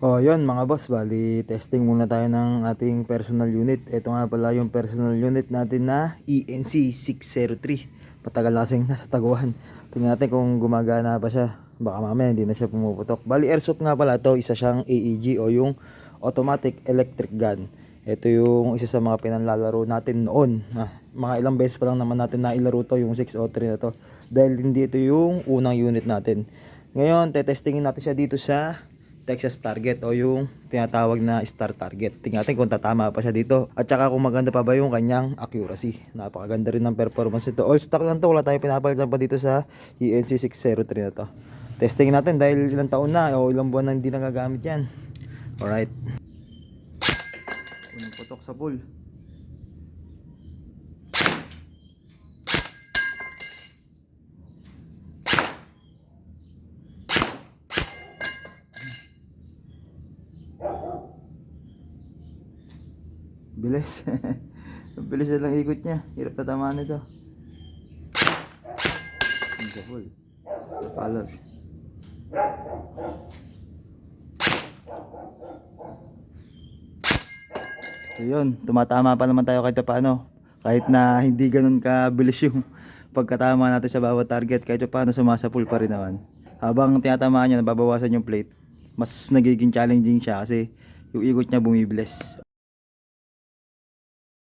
Oh, yun mga boss, bali testing muna tayo ng ating personal unit. Ito nga pala yung personal unit natin na E ENC 603. Patagal na kasing nasa taguan. Tingnan natin kung gumagana pa siya. Baka mamaya hindi na siya pumuputok. Bali airsoft nga pala ito, isa siyang AEG o yung automatic electric gun. Ito yung isa sa mga pinanlalaro natin noon. Ah, mga ilang beses pa lang naman natin nailaro to yung 603 na to. Dahil hindi ito yung unang unit natin. Ngayon, tetestingin natin siya dito sa Texas target o yung tinatawag na star target. Tingnan natin kung tatama pa siya dito. At saka kung maganda pa ba yung kanyang accuracy. Napakaganda rin ng performance nito. All stock lang to. Wala tayong pinapalitan pa dito sa ENC 603 na to. Testing natin dahil ilang taon na o ilang buwan na hindi nagagamit yan. Alright. Unang putok sa pool. Bilis. Bilis na lang ikot niya. Hirap na tamaan nito. Ang sa full. Napalab. So yun, tumatama pa naman tayo kahit paano. Kahit na hindi ganun kabilis yung pagkatama natin sa bawat target, kahit paano sumasapul pa rin naman. Habang tinatamaan niya, nababawasan yung plate, mas nagiging challenging siya kasi yung ikot niya bumibilis.